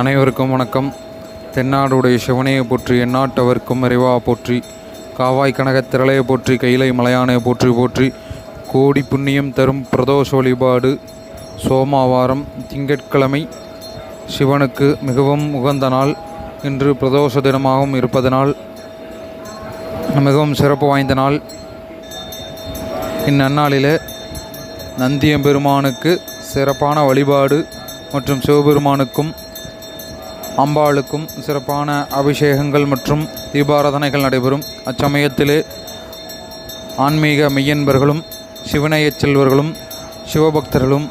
அனைவருக்கும் வணக்கம். தென்னாடுடைய சிவனையை போற்றி எந்நாட்டவர்க்கும் அறிவா போற்றி காவாய் கனகத் திரளையை போற்றி கைலை மலையானை போற்றி போற்றி கோடி புண்ணியம் தரும் பிரதோஷ வழிபாடு சோமாவாரம் திங்கட்கிழமை சிவனுக்கு மிகவும் உகந்த நாள். இன்று பிரதோஷ தினமாகவும் இருப்பதனால் மிகவும் சிறப்பு வாய்ந்த நாள். இந்நன்னாளிலே நந்தியம்பெருமானுக்கு சிறப்பான வழிபாடு மற்றும் சிவபெருமானுக்கும் அம்பாளுக்கும் சிறப்பான அபிஷேகங்கள் மற்றும் தீபாராதனைகள் நடைபெறும். அச்சமயத்திலே ஆன்மீக மெய்யன்பர்களும் சிவனையச் செல்வர்களும் சிவபக்தர்களும்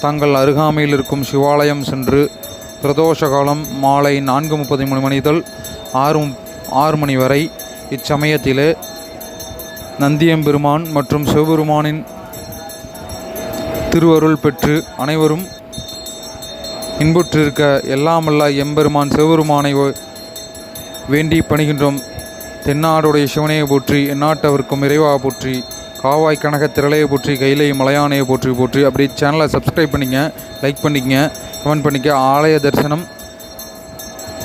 தங்கள் அருகாமையில் இருக்கும் சிவாலயம் சென்று பிரதோஷ காலம் மாலை நான்கு முப்பது மணி முதல் ஆறு ஆறு மணி வரை இச்சமயத்திலே நந்தியம்பெருமான் மற்றும் சிவபெருமானின் திருவருள் பெற்று அனைவரும் இன்புற்றிருக்க எல்லாமல்ல எம்பெருமான் சிவபெருமானை வேண்டி பணிகின்றோம். தென்னாடுடைய சிவனையை போற்றி எந்நாட்டவருக்கும் இறைவாக போற்றி காவாய் கனக திரளையை போற்றி கைலை மலையானையை போற்றி போற்றி. அப்படி சேனலை சப்ஸ்கிரைப் பண்ணிங்க லைக் பண்ணிக்கங்க கமெண்ட் பண்ணிக்க. ஆலய தரிசனம்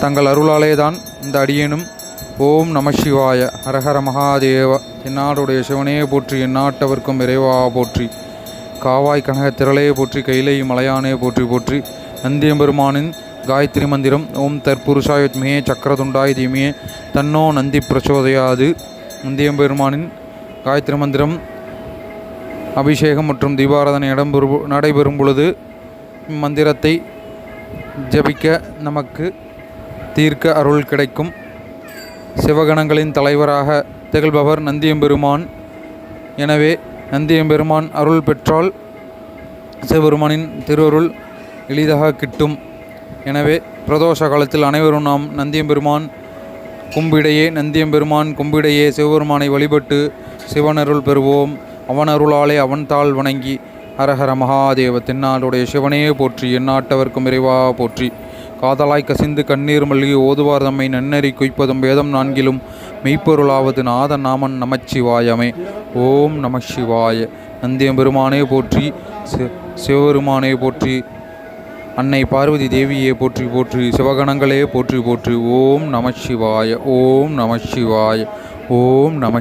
தங்கள் அருளாலே தான் இந்த அடியேனும். ஓம் நம சிவாய. ஹரஹர மகாதேவ. எந்நாடுடைய சிவனையே போற்றி எந்நாட்டவர்க்கும் இறைவாக போற்றி காவாய் கனக திரளையை போற்றி கைலை மலையானே போற்றி போற்றி. நந்தியம்பெருமானின் காயத்ரி மந்திரம் ஓம் தற்புருஷாயுத்மே சக்கரதுண்டாய் தீமியே தன்னோ நந்தி பிரச்சோதயாது நந்தியம்பெருமானின் காயத்ரி மந்திரம் அபிஷேகம் மற்றும் தீபாராதனை இடம்பெறு நடைபெறும் பொழுது இம்மந்திரத்தை ஜபிக்க நமக்கு தீர்க்க அருள் கிடைக்கும். சிவகணங்களின் தலைவராக திகழ்பவர் நந்தியம்பெருமான். எனவே நந்தியம்பெருமான் அருள் பெற்றால் சிவபெருமானின் திருவருள் எளிதாக கிட்டும். எனவே பிரதோஷ காலத்தில் அனைவரும் நாம் நந்தியம்பெருமான் கும்பிடையே நந்தியம்பெருமான் கும்பிடையே சிவபெருமானை வழிபட்டு சிவனருள் பெறுவோம். அவன் அருளாலே அவன் தாள் வணங்கி ஹரஹர மகாதேவ தென்னாடுடைய சிவனையே போற்றி எந்நாட்டவர்க்கும் இறைவா போற்றி. காதலாய் கசிந்து கண்ணீர் மல்கி ஓதுவார் தம்மை நன்னறி குய்ப்பதும் வேதம் நான்கிலும் மெய்ப்பொருளாவது நாத நாமன் நமச்சிவாயமே. ஓம் நம சிவாய நந்தியம்பெருமானே போற்றி சி- சிவபெருமானே போற்றி அன்னை பார்வதி தேவியே போற்றி போற்றி சிவகணங்களே போற்றி போற்றி ஓம் நம சிவாய ஓம் நம சிவாய ஓம் நம